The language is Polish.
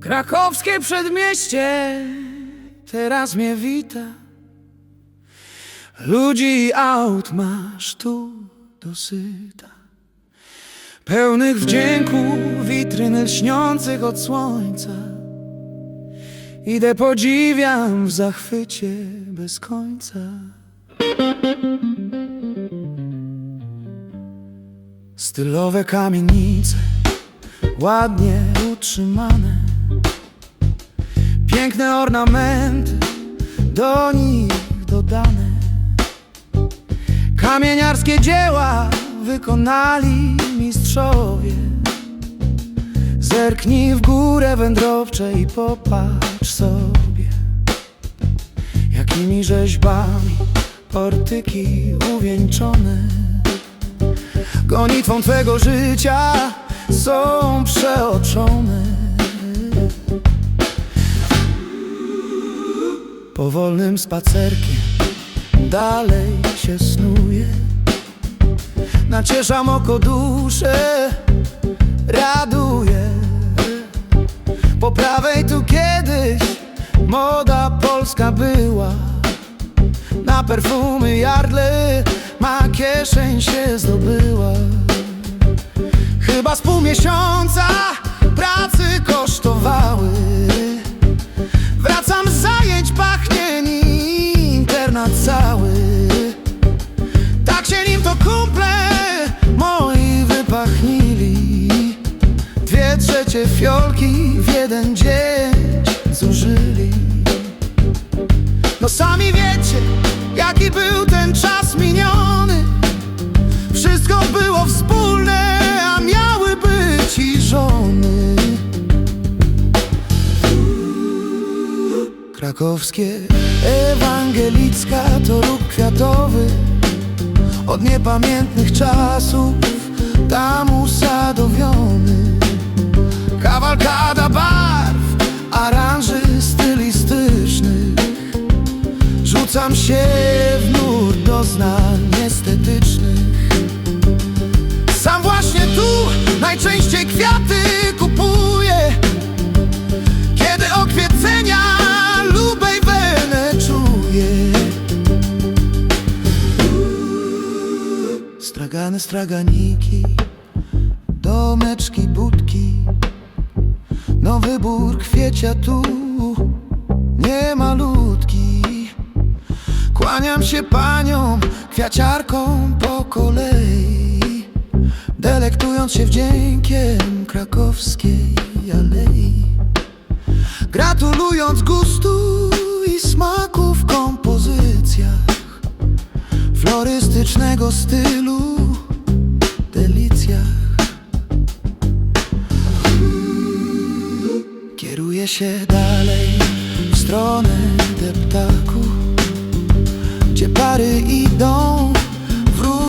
Krakowskie przedmieście teraz mnie wita. Ludzi i aut masz tu dosyta. Pełnych wdzięku witryn lśniących od słońca. Idę podziwiam w zachwycie bez końca. Stylowe kamienice, ładnie utrzymane. Piękne ornamenty do nich dodane. Kamieniarskie dzieła wykonali mistrzowie. Zerknij w górę wędrowcze i popatrz sobie, jakimi rzeźbami portyki uwieńczone. Gonitwą twego życia są przeoczone. Powolnym spacerkiem dalej się snuje Nacieszam oko duszę, raduje Po prawej tu kiedyś moda polska była Na perfumy Yardley ma kieszeń się zdobyła. Chyba z pół miesiąca pracy kosztowały. Wracam z zajęć, pachnie internat cały. Tak się nim to kumple moi wypachnili. Dwie trzecie fiolki w jeden dzień zużyli Krakowskie ewangelicka to róg kwiatowy Od niepamiętnych czasów. Tam usadowiony Kawalkada barw, aranży stylistycznych Rzucam się w nurt doznań estetycznych. Sam właśnie tu najczęściej kwiaty Stragany, straganiki Domeczki, budki. No wybór kwiecia tu Nie malutki. Kłaniam się paniom Kwiaciarkom po kolei. Delektując się wdziękiem Krakowskiej alei. Gratulując gustu i smaku Florystycznego stylu. Delicjach Kieruję się dalej w stronę